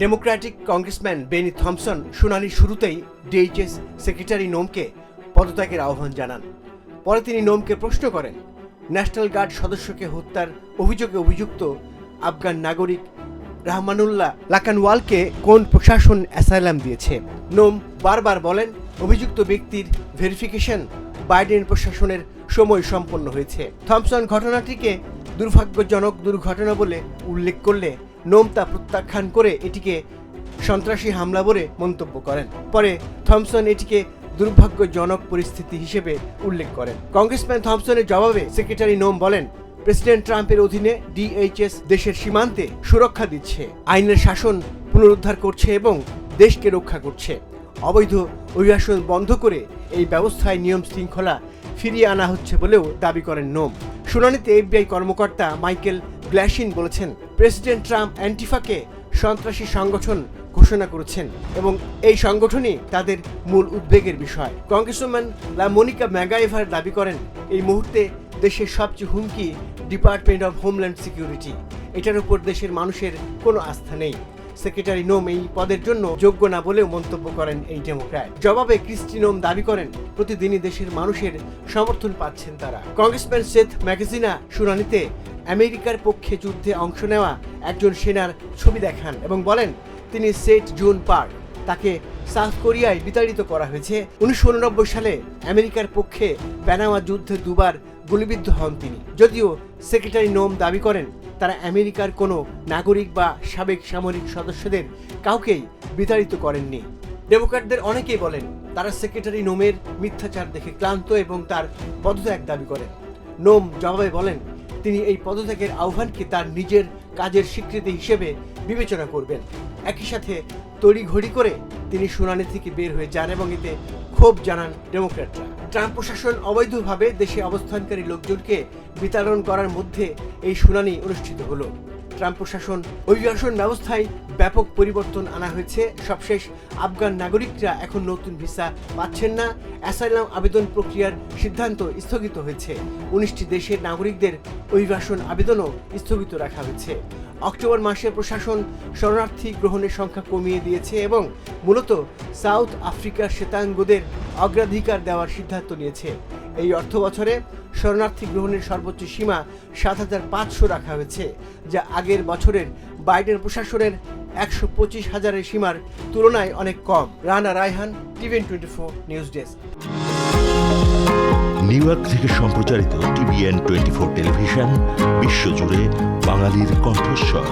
Democratic congressman বেনি Thomson শুনানির শুরুতেই DHS secretary নোমকে পদত্যাগের আহ্বান জানান। পরে তিনি নোমকে প্রশ্ন করেন, ন্যাশনাল গার্ড সদস্যকে হত্যার অভিযোগে অভিযুক্ত আফগান নাগরিক রাহমানুল্লাহ লাকানওয়ালকে কোন প্রশাসন অ্যাসাইলাম দিয়েছে? নোম বারবার বলেন, অভিযুক্ত ব্যক্তির ভেরিফিকেশন বাইডেন প্রশাসনের সময় সম্পন্ন হয়েছে। থমসন, ঘটনাটিকে দুর্ভাগ্যজনক দুর্ঘটনা বলে উল্লেখ করলে নোম তা প্রত্যাখ্যান করে এটিকে সন্ত্রাসী হামলা বলে মন্তব্য করেন। পরে থমসন এটিকে দুর্ভাগ্যজনক পরিস্থিতি হিসেবে উল্লেখ করেন। কংগ্রেসম্যান থমসনের জবাবে সেক্রেটারি নোম বলেন, প্রেসিডেন্ট ট্রাম্পের অধীনে ডিএইচএস দেশের সীমান্তে সুরক্ষা দিচ্ছে, আইনের শাসন পুনরুদ্ধার করছে এবং দেশকে রক্ষা করছে। অবৈধ অভিবাসন বন্ধ করে এই ব্যবস্থায় নিয়ম শৃঙ্খলা ফিরিয়ে আনা হচ্ছে বলেও দাবি করেন নোম। শুনানিতে এফবিআই কর্মকর্তা মাইকেল গ্ল্যাশিন বলেছেন, প্রেসিডেন্ট ট্রাম্প অ্যান্টিফাকে সন্ত্রাসী সংগঠন ঘোষণা করেছেন এবং এই সংগঠনই তাদের মূল উদ্বেগের বিষয়। কংগ্রেসম্যান লা মনিকা ম্যাগাইভার দাবি করেন, এই মুহূর্তে দেশের সবচেয়ে হুমকি ডিপার্টমেন্ট অফ হোমল্যান্ড সিকিউরিটি। এটার উপর দেশের মানুষের কোনো আস্থা নেই। সেক্রেটারি নোম এই পদের জন্য যোগ্য না বলেও মন্তব্য করেন এই ডেমোক্র্যাট। জবাবে ক্রিস্টি নোম দাবি করেন, প্রতিদিনই দেশের মানুষের সমর্থন পাচ্ছেন তারা। কংগ্রেসম্যান সেথ ম্যাগাজিনা শুনানিতে আমেরিকার পক্ষে যুদ্ধে অংশ নেওয়া একজন সেনার ছবি দেখান এবং বলেন, তিনি সেট জুন পার্ক। তাকে সাউথ কোরিয়ায় বিতাড়িত করা হয়েছে। উনিশশো উননব্বই সালে আমেরিকার পক্ষে প্যানামা যুদ্ধে দুবার গুলিবিদ্ধ হন তিনি। যদিও সেক্রেটারি নোম দাবি করেন, তারা আমেরিকার কোনো নাগরিক বা সাবেক সামরিক সদস্যদের কাউকেই বিতাড়িত করেননি। ডেমোক্র্যাটদের অনেকেই বলেন, তারা সেক্রেটারি নোমের মিথ্যাচার দেখে ক্লান্ত এবং তার পদত্যাগ দাবি করেন। নোম জবাবে বলেন তিনি এই পদত্যাগের আহ্বানকে তার নিজের কাজের স্বীকৃতি হিসেবে বিবেচনা করবেন। একই সাথে তড়িঘড়ি করে তিনি শুনানি থেকে বের হয়ে যান এবং এতে ক্ষোভ জানান ডেমোক্র্যাটরা। ট্রাম্প প্রশাসন অবৈধভাবে দেশে অবস্থানকারী লোকজনকে বিতরণ করার মধ্যে এই শুনানি অনুষ্ঠিত হলো। ট্রাম্প প্রশাসন, অভিবাসন ব্যবস্থায় ব্যাপক পরিবর্তন আনা হয়েছে। সবশেষ, আফগান নাগরিকরা এখন নতুন ভিসা পাচ্ছেন না। অ্যাসাইলাম আবেদন প্রক্রিয়ার সিদ্ধান্ত স্থগিত হয়েছে। উনিশটি দেশের নাগরিকদের অভিবাসন আবেদনও স্থগিত রাখা হয়েছে। অক্টোবর মাসে প্রশাসন শরণার্থী গ্রহণের সংখ্যা কমিয়ে দিয়েছে এবং মূলত সাউথ আফ্রিকার শ্বেতাঙ্গদের অগ্রাধিকার দেওয়ার সিদ্ধান্ত নিয়েছে। এই অর্থ বছরে শরণার্থী গ্রহণের সর্বোচ্চ সীমা সাত হাজার পাঁচশো রাখা হয়েছে, যা আগের বছরের বাইডেন প্রশাসনের একশো পঁচিশ হাজারের সীমার তুলনায় অনেক কম। Rana Raihan TVN twenty four news desk. New York থেকে সম্প্রচারিত টিভিএন টোয়েন্টি ফোর টেলিভিশন বিশ্বজুড়ে বাঙালির কণ্ঠস্বর।